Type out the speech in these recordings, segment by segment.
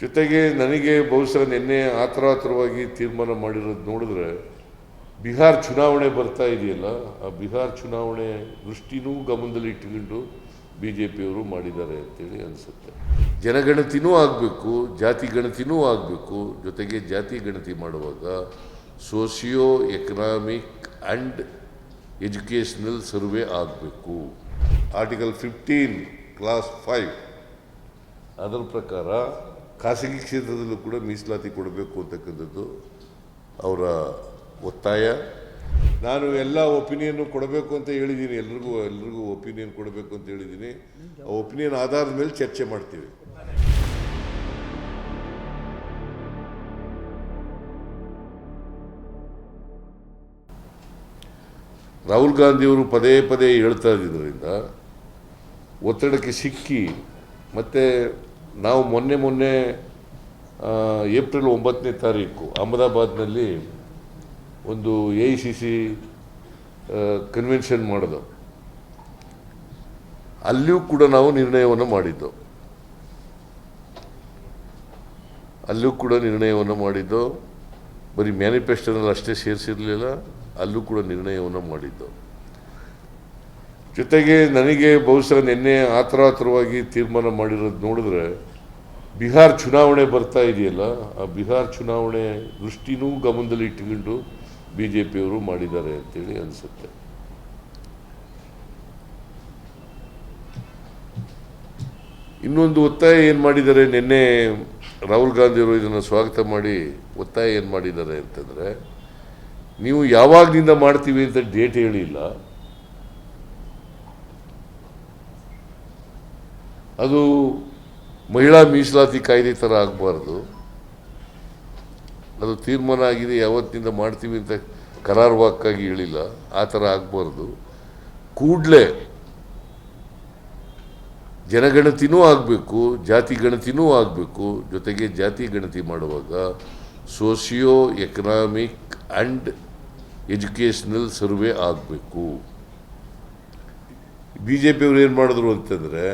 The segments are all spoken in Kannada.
ಜೊತೆಗೆ ನನಗೆ ಬಹುಶಃ ನಿನ್ನೆ ಆತರಾತರವಾಗಿ ತೀರ್ಮಾನ ಮಾಡಿರೋದು ನೋಡಿದ್ರೆ ಬಿಹಾರ್ ಚುನಾವಣೆ ಬರ್ತಾ ಇದೆಯಲ್ಲ, ಆ ಬಿಹಾರ್ ಚುನಾವಣೆ ದೃಷ್ಟಿನೂ ಗಮನದಲ್ಲಿ ಇಟ್ಟುಕೊಂಡು ಬಿ ಜೆ ಪಿಯವರು ಮಾಡಿದ್ದಾರೆ ಅಂತೇಳಿ ಅನಿಸುತ್ತೆ. ಜನಗಣತಿನೂ ಆಗಬೇಕು, ಜಾತಿ ಗಣತಿನೂ ಆಗಬೇಕು. ಜೊತೆಗೆ ಜಾತಿ ಗಣತಿ ಮಾಡುವಾಗ socio economic and educational survey ಆಗಬೇಕು. Article fifteen clause five. ಅದರ ಪ್ರಕಾರ ಖಾಸಗಿ ಕ್ಷೇತ್ರದಲ್ಲೂ ಕೂಡ ಮೀಸಲಾತಿ ಕೊಡಬೇಕು ಅಂತಕ್ಕಂಥದ್ದು ಅವರ ಒತ್ತಾಯ. ನಾನು ಎಲ್ಲ ಒಪಿನಿಯನ್ನು ಕೊಡಬೇಕು ಅಂತ ಹೇಳಿದ್ದೀನಿ. ಎಲ್ರಿಗೂ ಎಲ್ರಿಗೂ ಒಪಿನಿಯನ್ ಕೊಡಬೇಕು ಅಂತ ಹೇಳಿದ್ದೀನಿ. ಆ ಒಪಿನಿಯನ್ ಆಧಾರದ ಮೇಲೆ ಚರ್ಚೆ ಮಾಡ್ತೀವಿ. ರಾಹುಲ್ ಗಾಂಧಿಯವರು ಪದೇ ಪದೇ ಹೇಳ್ತಾ ಇದ್ದರಿಂದ ಒತ್ತಡಕ್ಕೆ ಸಿಕ್ಕಿ ಮತ್ತು ನಾವು ಮೊನ್ನೆ ಮೊನ್ನೆ ಏಪ್ರಿಲ್ ಒಂಬತ್ತನೇ ತಾರೀಕು ಅಹಮದಾಬಾದ್ನಲ್ಲಿ ಒಂದು A I C C convention ಮಾಡಿದೆವು. ಅಲ್ಲಿಯೂ ಕೂಡ ನಾವು ನಿರ್ಣಯವನ್ನು ಮಾಡಿದ್ದು ಅಲ್ಲೂ ಕೂಡ ನಿರ್ಣಯವನ್ನು ಮಾಡಿದ್ದು ಬರೀ ಮ್ಯಾನಿಫೆಸ್ಟೋನಲ್ಲಿ ಅಷ್ಟೇ ಸೇರಿಸಿರಲಿಲ್ಲ, ಅಲ್ಲೂ ಕೂಡ ನಿರ್ಣಯವನ್ನು ಮಾಡಿದ್ದು ಜೊತೆಗೆ ನನಗೆ ಬಹುಶಃ ನಿನ್ನೆ ಆತರಾತರವಾಗಿ ತೀರ್ಮಾನ ಮಾಡಿರೋದು ನೋಡಿದ್ರೆ ಬಿಹಾರ್ ಚುನಾವಣೆ ಬರ್ತಾ ಇದೆಯಲ್ಲ, ಆ ಬಿಹಾರ್ ಚುನಾವಣೆ ದೃಷ್ಟಿನೂ ಗಮನದಲ್ಲಿ ಇಟ್ಟುಕೊಂಡು ಬಿ ಜೆ ಪಿಯವರು ಮಾಡಿದ್ದಾರೆ ಅಂತೇಳಿ ಅನಿಸುತ್ತೆ. ಇನ್ನೊಂದು ಒತ್ತಾಯ ಏನು ಮಾಡಿದ್ದಾರೆ, ನಿನ್ನೆ ರಾಹುಲ್ ಗಾಂಧಿಯವರು ಇದನ್ನು ಸ್ವಾಗತ ಮಾಡಿ ಒತ್ತಾಯ ಏನು ಮಾಡಿದ್ದಾರೆ ಅಂತಂದರೆ, ನೀವು ಯಾವಾಗಲಿಂದ ಮಾಡ್ತೀವಿ ಅಂತ ಡೇಟ್ ಹೇಳಿಲ್ಲ. ಅದು ಮಹಿಳಾ ಮೀಸಲಾತಿ ಕಾಯ್ದೆ ಥರ ಆಗಬಾರ್ದು. ಅದು ತೀರ್ಮಾನ ಆಗಿದೆ ಯಾವತ್ತಿನಿಂದ ಮಾಡ್ತೀವಿ ಅಂತ ಕರಾರುವಾಕ್ಕಾಗಿ ಹೇಳಿಲ್ಲ. ಆ ಥರ ಆಗಬಾರ್ದು. ಕೂಡಲೇ ಜನಗಣತಿನೂ ಆಗಬೇಕು, ಜಾತಿ ಗಣತಿನೂ ಆಗಬೇಕು. ಜೊತೆಗೆ ಜಾತಿ ಗಣತಿ ಮಾಡುವಾಗ socio economic and educational survey ಆಗಬೇಕು. ಬಿ ಜೆ ಪಿಯವರು ಏನು ಮಾಡಿದ್ರು ಅಂತಂದರೆ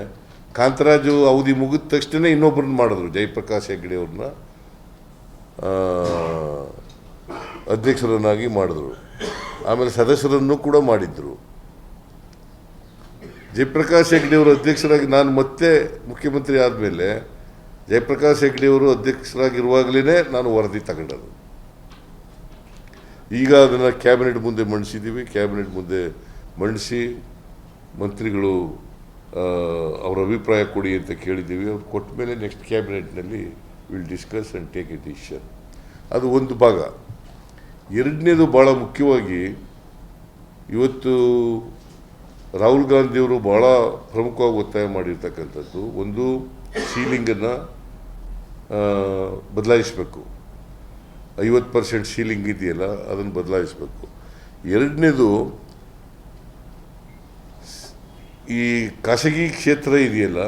ಕಾಂತರಾಜು ಅವಧಿ ಮುಗಿದ ತಕ್ಷಣ ಇನ್ನೊಬ್ಬರನ್ನ ಮಾಡಿದ್ರು, ಜಯಪ್ರಕಾಶ್ ಹೆಗ್ಡೆ ಅವ್ರನ್ನ ಅಧ್ಯಕ್ಷರನ್ನಾಗಿ ಮಾಡಿದ್ರು. ಆಮೇಲೆ ಸದಸ್ಯರನ್ನು ಕೂಡ ಮಾಡಿದ್ರು. ಜಯಪ್ರಕಾಶ್ ಹೆಗ್ಡೆ ಅವರು ಅಧ್ಯಕ್ಷರಾಗಿ, ನಾನು ಮತ್ತೆ ಮುಖ್ಯಮಂತ್ರಿ ಆದಮೇಲೆ ಜಯಪ್ರಕಾಶ್ ಹೆಗ್ಡೆ ಅವರು ಅಧ್ಯಕ್ಷರಾಗಿರುವಾಗಲೇ ನಾನು ವರದಿ ತಗೊಂಡದು ಈಗ ಅದನ್ನು ಕ್ಯಾಬಿನೆಟ್ ಮುಂದೆ ಮಂಡಿಸಿದ್ದೀವಿ ಕ್ಯಾಬಿನೆಟ್ ಮುಂದೆ ಮಂಡಿಸಿ ಮಂತ್ರಿಗಳು ಅವರ ಅಭಿಪ್ರಾಯ ಕೊಡಿ ಅಂತ ಕೇಳಿದ್ದೀವಿ. ಅವ್ರು ಕೊಟ್ಟ ಮೇಲೆ next ಕ್ಯಾಬಿನೆಟ್ನಲ್ಲಿ will discuss and take a decision ಅದು ಒಂದು ಭಾಗ. ಎರಡನೇದು ಭಾಳ ಮುಖ್ಯವಾಗಿ ಇವತ್ತು ರಾಹುಲ್ ಗಾಂಧಿಯವರು ಭಾಳ ಪ್ರಮುಖವಾಗಿ ಒತ್ತಾಯ ಮಾಡಿರ್ತಕ್ಕಂಥದ್ದು. ಒಂದು ಸೀಲಿಂಗನ್ನು ಬದಲಾಯಿಸಬೇಕು. ಐವತ್ತು ಪರ್ಸೆಂಟ್ ಸೀಲಿಂಗ್ ಇದೆಯಲ್ಲ, ಅದನ್ನು ಬದಲಾಯಿಸಬೇಕು. ಎರಡನೇದು ಈ ಖಾಸಗಿ ಕ್ಷೇತ್ರ ಇದೆಯಲ್ಲ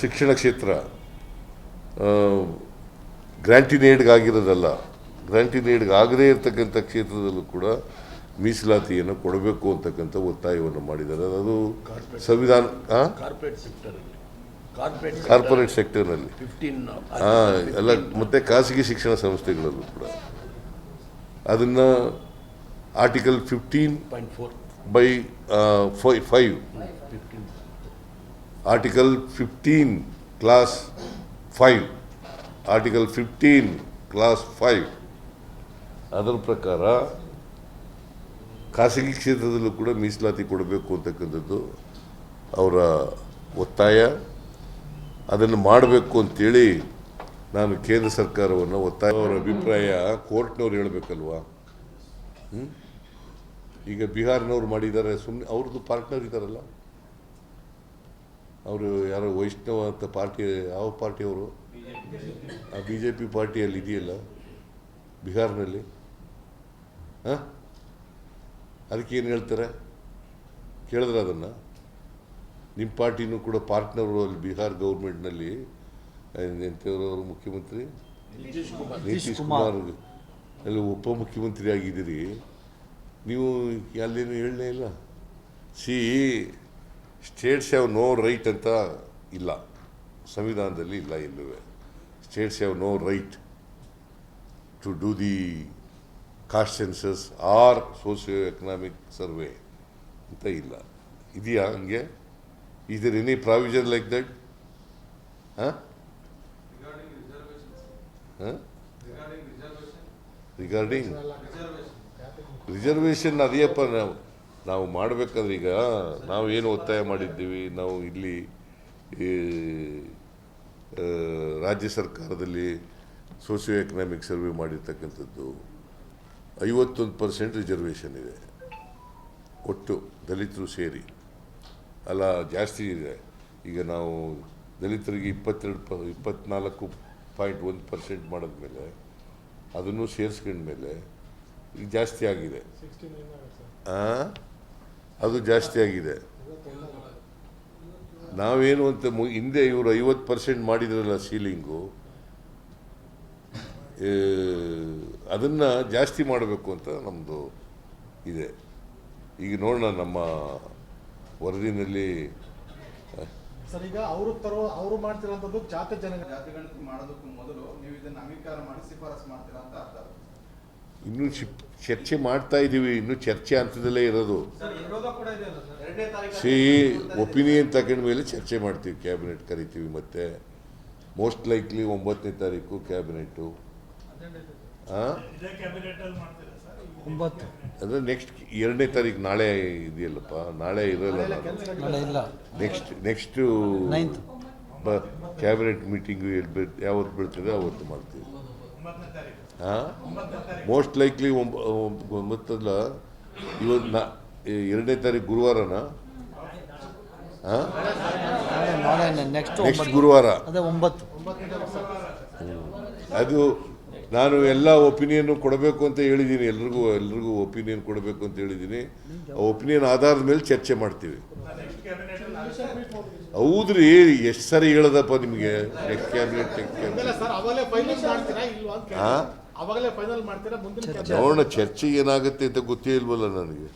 ಶಿಕ್ಷಣ ಕ್ಷೇತ್ರ ಗ್ರ್ಯಾಂಟಿನೇಡ್ಗಾಗಿರೋದಲ್ಲ ಗ್ರ್ಯಾಂಟಿನೇಡ್ಗಾಗದೇ ಇರತಕ್ಕಂಥ ಕ್ಷೇತ್ರದಲ್ಲೂ ಕೂಡ ಮೀಸಲಾತಿಯನ್ನು ಕೊಡಬೇಕು ಅಂತಕ್ಕಂಥ ಒತ್ತಾಯವನ್ನು ಮಾಡಿದ್ದಾರೆ. ಅದು ಸಂವಿಧಾನ ಕಾರ್ಪೊರೇಟ್ ಸೆಕ್ಟರ್ನಲ್ಲಿ ಹಾಂ ಎಲ್ಲ ಮತ್ತು ಖಾಸಗಿ ಶಿಕ್ಷಣ ಸಂಸ್ಥೆಗಳಲ್ಲೂ ಕೂಡ. ಅದನ್ನು article fifteen point four by fi five article fifteen clause five article fifteen clause five ಅದರ ಪ್ರಕಾರ ಖಾಸಗಿ ಕ್ಷೇತ್ರದಲ್ಲೂ ಕೂಡ ಮೀಸಲಾತಿ ಕೊಡಬೇಕು ಅಂತಕ್ಕಂಥದ್ದು ಅವರ ಒತ್ತಾಯ. ಅದನ್ನು ಮಾಡಬೇಕು ಅಂತೇಳಿ ನಾನು ಕೇಂದ್ರ ಸರ್ಕಾರವನ್ನು ಒತ್ತಾಯ. ಅವರ ಅಭಿಪ್ರಾಯ ಕೋರ್ಟ್ನವ್ರು ಹೇಳಬೇಕಲ್ವಾ? ಹ್ಮ್? ಈಗ ಬಿಹಾರ್ನವ್ರು ಮಾಡಿದ್ದಾರೆ ಸುಮ್ಮನೆ ಅವ್ರದ್ದು ಪಾರ್ಟ್ನರ್ ಇದ್ದಾರಲ್ಲ. ಅವರು ಯಾರೋ ವೈಷ್ಣವ ಅಂತ ಪಾರ್ಟಿ ಯಾವ ಪಾರ್ಟಿಯವರು ಆ ಬಿ ಜೆ ಪಿ ಪಾರ್ಟಿಯಲ್ಲಿ ಇದೆಯಲ್ಲ ಬಿಹಾರ್ನಲ್ಲಿ. ಹಾಂ? ಅದಕ್ಕೆ ಏನು ಹೇಳ್ತಾರೆ? ಕೇಳಿದ್ರೆ ಅದನ್ನು? ನಿಮ್ಮ ಪಾರ್ಟಿನೂ ಕೂಡ ಪಾರ್ಟ್ನರು ಅಲ್ಲಿ ಬಿಹಾರ್ ಗೌರ್ಮೆಂಟ್ನಲ್ಲಿ ಎಂಥವ್ರವರು ಮುಖ್ಯಮಂತ್ರಿ? ನಿತೀಶ್ ಕುಮಾರ್. ನಿತೀಶ್ ಕುಮಾರ್. ಅಲ್ಲಿ ಉಪಮುಖ್ಯಮಂತ್ರಿ ಆಗಿದ್ದೀರಿ ನೀವು ಅಲ್ಲೇನು ಹೇಳಲೇ ಇಲ್ಲ. See states have no right ಅಂತ ಇಲ್ಲ. ಸಂವಿಧಾನದಲ್ಲಿ ಇಲ್ಲ ಎಲ್ಲೂ states have no right to do the caste census or socio economic survey ಅಂತ ಇಲ್ಲ. ಇದೆಯಾ ಹಂಗೆ? ಇದರ್ ಎನಿ ಪ್ರಾವಿಷನ್ ಲೈಕ್ ದಟ್ ಹಾಂ ರಿಗಾರ್ಡಿಂಗ್. ರಿಸರ್ವೇಷನ್ ಅದೇಪ್ಪ ನಾವು ನಾವು ಮಾಡಬೇಕಂದ್ರೆ ಈಗ ನಾವು ಏನು ಒತ್ತಾಯ ಮಾಡಿದ್ದೀವಿ ನಾವು ಇಲ್ಲಿ ಈ, ರಾಜ್ಯ ಸರ್ಕಾರದಲ್ಲಿ ಸೋಷಿಯೋ ಎಕನಾಮಿಕ್ ಸರ್ವೆ ಮಾಡಿರ್ತಕ್ಕಂಥದ್ದು ಐವತ್ತೊಂದು ಪರ್ಸೆಂಟ್ ರಿಸರ್ವೇಷನ್ ಇದೆ. ಒಟ್ಟು ದಲಿತರು ಸೇರಿ. ಅಲ್ಲ ಜಾಸ್ತಿ ಇದೆ. ಈಗ ನಾವು ದಲಿತರಿಗೆ ಇಪ್ಪತ್ತೆರಡು ಪ ಇಪ್ಪತ್ನಾಲ್ಕು ಪಾಯಿಂಟ್ ಒಂದು ಪರ್ಸೆಂಟ್ ಮಾಡಿದ್ಮೇಲೆ ಅದನ್ನು ಸೇರಿಸ್ಕೊಂಡ್ಮೇಲೆ ಈಗ ಜಾಸ್ತಿ ಆಗಿದೆ. ಆ? ಅದು ಜಾಸ್ತಿ ಆಗಿದೆ. ನಾವೇನು ಅಂತ ಮು- ಹಿಂದೆ ಇವರು ಐವತ್ತು ಪರ್ಸೆಂಟ್ ಮಾಡಿದ್ರಲ್ಲ ಸೀಲಿಂಗು. ಅದನ್ನು ಜಾಸ್ತಿ ಮಾಡಬೇಕು ಅಂತ ನಮ್ಮದು ಇದೆ. ಈಗ ನೋಡೋಣ ನಮ್ಮ ವರದಿನಲ್ಲಿ ಸರ್ ಈಗ ಅವರು ತರೋ ಅವರು ಮಾಡ್ತಿರೋಂಥದ್ದು ಜಾತಿ ಜನ ಜಾತಿಗಳ ಮಾಡೋದಕ್ಕೂ ಮೊದಲು ನೀವು ಇದನ್ನ ಅಂಗೀಕಾರ ಮಾಡಿ ಶಿಫಾರಸು ಮಾಡ್ತೀರಾ ಅಂತ ಅರ್ಥ ಇನ್ನೂ ಚರ್ಚೆ ಮಾಡ್ತಾ ಇದ್ದೀವಿ ಇನ್ನೂ ಚರ್ಚೆ ಹಂತದಲ್ಲೇ ಇರೋದು. ಸಿ ಒಪಿನಿಯನ್ ತಗೊಂಡ ಮೇಲೆ ಚರ್ಚೆ ಮಾಡ್ತೀವಿ ಕ್ಯಾಬಿನೆಟ್ ಕರಿತೀವಿ ಮತ್ತೆ. ಮೋಸ್ಟ್ ಲೈಕ್ಲಿ ಒಂಬತ್ತನೇ ತಾರೀಕು ಕ್ಯಾಬಿನೆಟ್ಟು ಅಂದ್ರೆ ನೆಕ್ಸ್ಟ್ ಎರಡನೇ ತಾರೀಕು ನಾಳೆ ಇದೆಯಲ್ಲಪ್ಪ? ನಾಳೆ ಇರಲ್ಲ ನೆಕ್ಸ್ಟ್ ನೆಕ್ಸ್ಟು. ಬ ಕ್ಯಾಬಿನೆಟ್ ಮೀಟಿಂಗ್ ಎಲ್ಲಿ ಬೀಳ್ ಯಾವತ್ತು ಬೀಳ್ತದೆ ಅವತ್ತು ಮಾಡ್ತೀವಿ. ಮೋಸ್ಟ್ ಲೈಕ್ಲಿ ಮತ್ತಲ್ಲ ಇವತ್ತು ನಾ ಎರಡನೇ ತಾರೀಕು ಗುರುವಾರನಾ? ಹಾಂ? ನಾಳೆ ನಾಳೆ ನೆಕ್ಸ್ಟ್ ಗುರುವಾರ. ಅದೇ ಒಂಬತ್ತು. ಅದು ನಾನು ಎಲ್ಲ ಒಪಿನಿಯನ್ ಕೊಡಬೇಕು ಅಂತ ಹೇಳಿದ್ದೀನಿ ಎಲ್ರಿಗೂ ಎಲ್ರಿಗೂ ಒಪಿನಿಯನ್ ಕೊಡಬೇಕು ಅಂತ ಹೇಳಿದ್ದೀನಿ ಆ ಒಪಿನಿಯನ್ ಆಧಾರದ ಮೇಲೆ ಚರ್ಚೆ ಮಾಡ್ತೀವಿ. ಹೌದ್ರಿ ಎಷ್ಟು ಸರಿ ಹೇಳದಪ್ಪ ನಿಮಗೆ? ನೆಕ್ಸ್ಟ್ ಕ್ಯಾಬಿನೆಟ್ ನೆಕ್ಸ್ಟ್ ಅವಾಗಲೇ ಫೈನಲ್ ಮಾಡ್ತೀರಾ ಮುಂದಿನ ನೋಡೋಣ ಚರ್ಚೆ ಏನಾಗುತ್ತೆ ಅಂತ ಗೊತ್ತೇ ಇಲ್ವಲ್ಲ ನನಗೆ.